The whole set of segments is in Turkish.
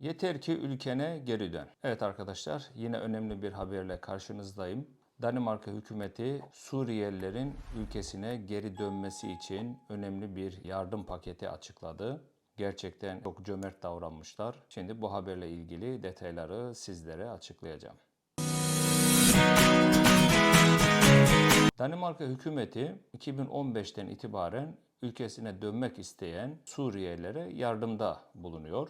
Yeter ki ülkene geri dön. Evet arkadaşlar yine önemli bir haberle karşınızdayım. Danimarka hükümeti Suriyelilerin ülkesine geri dönmesi için önemli bir yardım paketi açıkladı. Gerçekten çok cömert davranmışlar. Şimdi bu haberle ilgili detayları sizlere açıklayacağım. Danimarka hükümeti 2015'ten itibaren ülkesine dönmek isteyen Suriyelilere yardımda bulunuyor.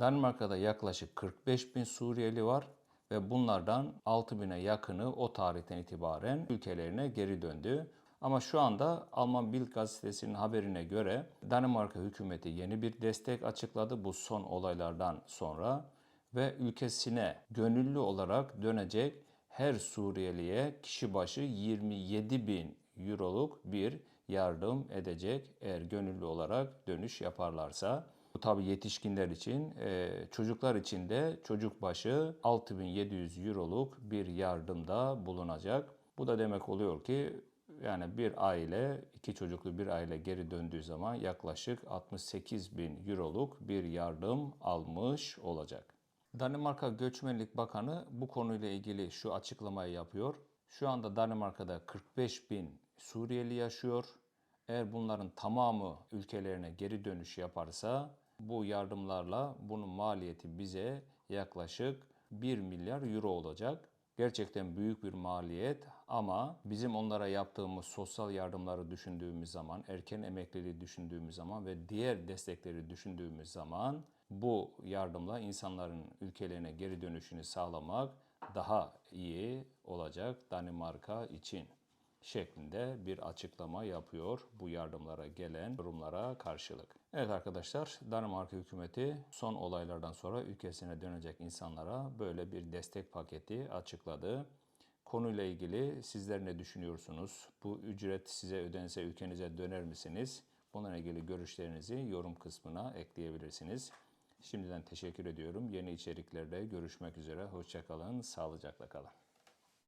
Danimarka'da yaklaşık 45 bin Suriyeli var ve bunlardan 6 bine yakını o tarihten itibaren ülkelerine geri döndü. Ama şu anda Alman Bild gazetesinin haberine göre Danimarka hükümeti yeni bir destek açıkladı bu son olaylardan sonra ve ülkesine gönüllü olarak dönecek her Suriyeliye kişi başı 27 bin euroluk bir yardım edecek eğer gönüllü olarak dönüş yaparlarsa. Bu tabi yetişkinler için, e, çocuklar için de çocuk başı 6700 euroluk bir yardımda bulunacak. Bu da demek oluyor ki yani bir aile, iki çocuklu bir aile geri döndüğü zaman yaklaşık 68 bin euroluk bir yardım almış olacak. Danimarka Göçmenlik Bakanı bu konuyla ilgili şu açıklamayı yapıyor. Şu anda Danimarka'da 45 bin Suriyeli yaşıyor. Eğer bunların tamamı ülkelerine geri dönüş yaparsa bu yardımlarla bunun maliyeti bize yaklaşık 1 milyar euro olacak. Gerçekten büyük bir maliyet ama bizim onlara yaptığımız sosyal yardımları düşündüğümüz zaman, erken emekliliği düşündüğümüz zaman ve diğer destekleri düşündüğümüz zaman bu yardımla insanların ülkelerine geri dönüşünü sağlamak daha iyi olacak Danimarka için şeklinde bir açıklama yapıyor bu yardımlara gelen durumlara karşılık. Evet arkadaşlar Danimarka hükümeti son olaylardan sonra ülkesine dönecek insanlara böyle bir destek paketi açıkladı. Konuyla ilgili sizler ne düşünüyorsunuz? Bu ücret size ödense ülkenize döner misiniz? Bununla ilgili görüşlerinizi yorum kısmına ekleyebilirsiniz. Şimdiden teşekkür ediyorum. Yeni içeriklerde görüşmek üzere. Hoşçakalın, sağlıcakla kalın.